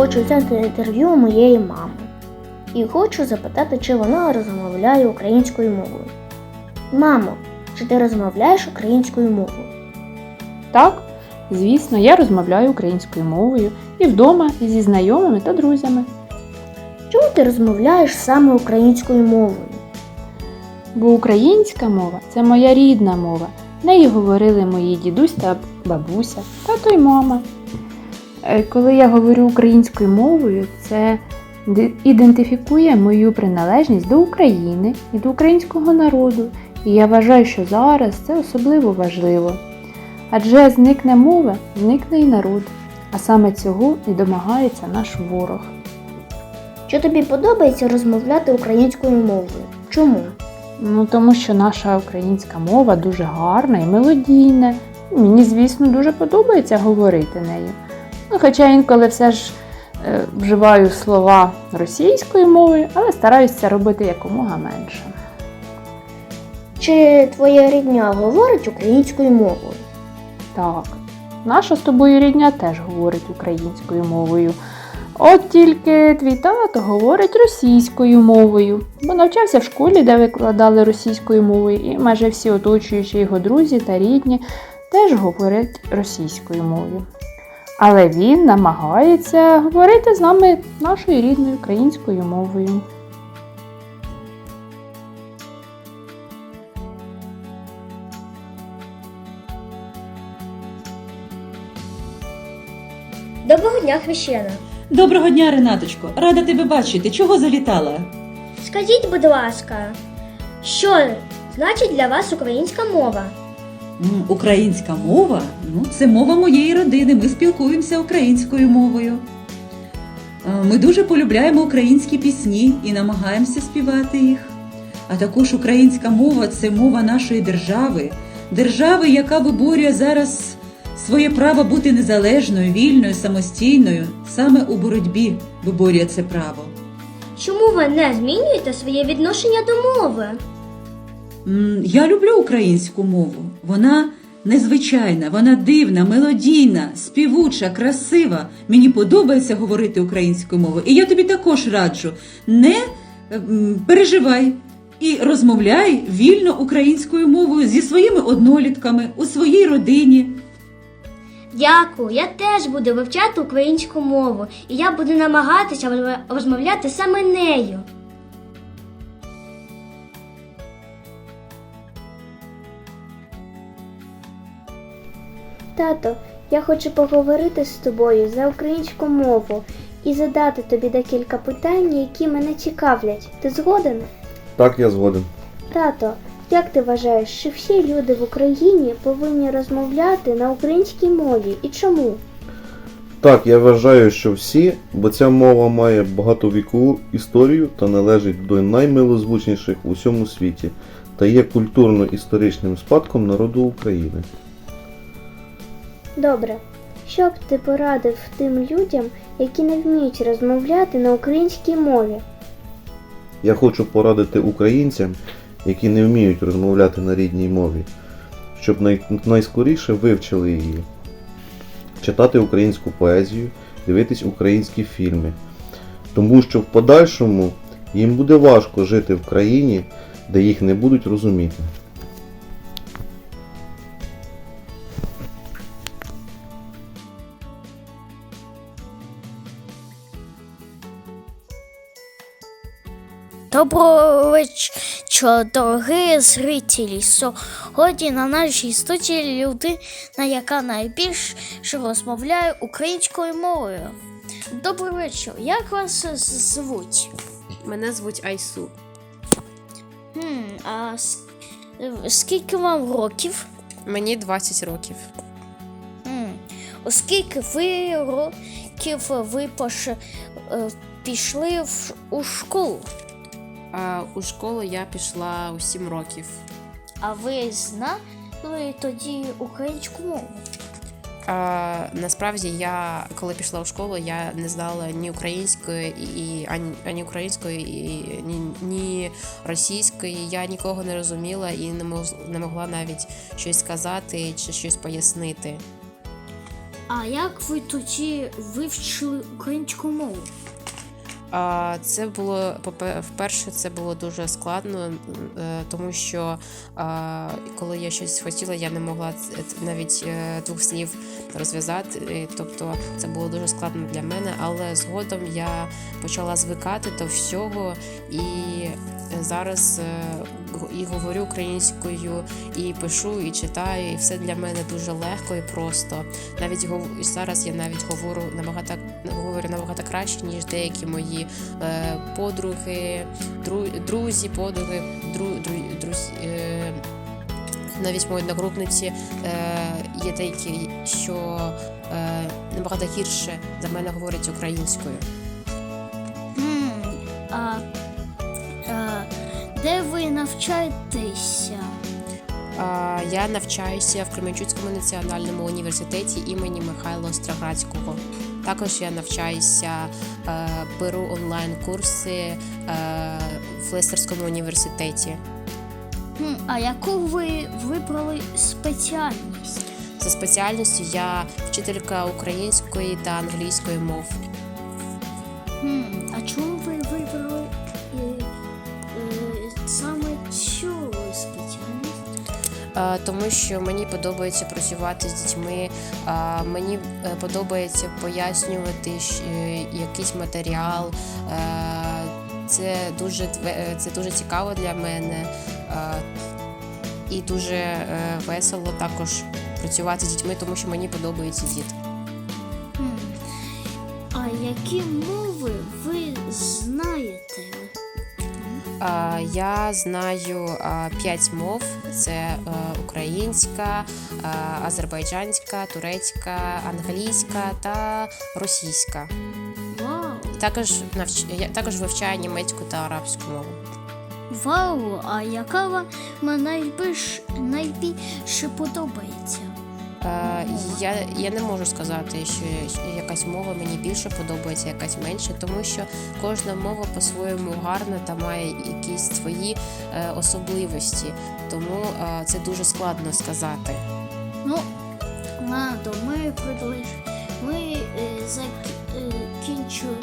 хочу взяти інтерв'ю у моєї мами. І хочу запитати, чи вона розмовляє українською мовою. Мамо, чи ти розмовляєш українською мовою? Так, звісно, я розмовляю українською мовою і вдома, і зі знайомими та друзями. Чому ти розмовляєш саме українською мовою? Бо українська мова це моя рідна мова. Нею говорили мої дідусь та бабуся, тато й мама. Е, Коли я говорю українською мовою, це ідентифікує мою приналежність до України і до українського народу. І я вважаю, що зараз це особливо важливо. Адже зникне мова, зникне і народ. А саме цього і домагається наш ворог. Чи тобі подобається розмовляти українською мовою? Чому? Ну, тому що наша українська мова дуже гарна і мелодійна. Мені, звісно, дуже подобається говорити нею. Ну, хоча інколи все ж е, вживаю слова російською мовою, але стараюся це робити якомога менше. Чи твоя рідня говорить українською мовою? Так, наша з тобою рідня теж говорить українською мовою. От тільки твій тато говорить російською мовою, бо навчався в школі, де викладали російською мовою, і майже всі оточуючі його друзі та рідні теж говорять російською мовою. Але він намагається говорити з нами нашою рідною українською мовою. Доброго дня, хрещена. Доброго дня, Ренаточко. Рада тебе бачити. Чого завітала? Скажіть, будь ласка, що значить для вас українська мова? Українська мова ну, це мова моєї родини. Ми спілкуємося українською мовою. Е, Ми дуже полюбляємо українські пісні і намагаємося співати їх. А також українська мова це мова нашої держави, держави, яка виборює зараз своє право бути незалежною, вільною, самостійною. Саме у боротьбі виборює це право. Чому ви не змінюєте своє відношення до мови? Я люблю українську мову. Вона незвичайна, вона дивна, мелодійна, співуча, красива. Мені подобається говорити українською мовою. І я тобі також раджу: не переживай і розмовляй вільно українською мовою зі своїми однолітками у своїй родині. Дякую, я теж буду вивчати українську мову, і я буду намагатися розмовляти саме нею. Тато, я хочу поговорити з тобою за українську мову і задати тобі декілька питань, які мене цікавлять. Ти згоден? Так, я згоден. Тато, як ти вважаєш, чи всі люди в Україні повинні розмовляти на українській мові і чому? Так, я вважаю, що всі, бо ця мова має багатовікову історію та належить до наймилозвучніших у всьому світі та є культурно-історичним спадком народу України. Добре. Що б ти порадив тим людям, які не вміють розмовляти на українській мові? Я хочу порадити українцям, які не вміють розмовляти на рідній мові, щоб най... найскоріше вивчили її, читати українську поезію, дивитись українські фільми. Тому що в подальшому їм буде важко жити в країні, де їх не будуть розуміти. Доброго вечора, дорогі зрителі. Сьогодні на нашій студії людина, яка найбільше розмовляє українською мовою. Добрий вечір. Як вас звуть? Мене звуть Айсу. Хм, а скільки вам років? Мені 20 років. Хм, оскільки ви років ви пош, е, пішли в, у школу, у школу я пішла у 7 років. а ви знали тоді українську мову? А, насправді я, коли пішла у школу, я не знала ні української, і, ані, ані української, і ні, ні російської. Я нікого не розуміла і не, мож, не могла навіть щось сказати чи щось пояснити. А як ви тоді вивчили українську мову? А, Це було попе- вперше, це було дуже складно, е, тому що коли я щось хотіла, я не могла навіть е, двох слів розв'язати. Тобто це було дуже складно для мене, але згодом я почала звикати до всього і зараз е, і говорю українською, і пишу, і читаю, і все для мене дуже легко і просто. Навіть гов- зараз я навіть говорю набагато говорю набагато краще, ніж деякі мої е, подруги, дру, друзі, подруги, дру, дру, друзі. Е, навіть мої одногрупниці е, є деякі, що е, набагато гірше за мене говорять українською. М, а, а, де ви навчаєтеся? А, Я навчаюся в Кременчуцькому національному університеті імені Михайла Остроградського. Також я навчаюся, е, беру онлайн-курси е, в Лестерському університеті. А яку ви вибрали спеціальність? За спеціальністю я вчителька української та англійської мов. А чому ви Тому що мені подобається працювати з дітьми, е, мені е, подобається пояснювати е, якийсь матеріал. Е, Це дуже е, це дуже цікаво для мене е, і дуже е, весело також працювати з дітьми, тому що мені подобаються діти. А які мови ви знаєте? Я знаю п'ять мов: це е, українська, е, азербайджанська, турецька, англійська та російська. Також навч... я також вивчаю німецьку та арабську мову. Вау! А яка вам найбільш найбільше подобається? Я, я не можу сказати, що якась мова мені більше подобається, якась менше, тому що кожна мова по-своєму гарна та має якісь свої е, особливості. Тому е, це дуже складно сказати. Ну, ладно, ми приближ... Ми е, закінчили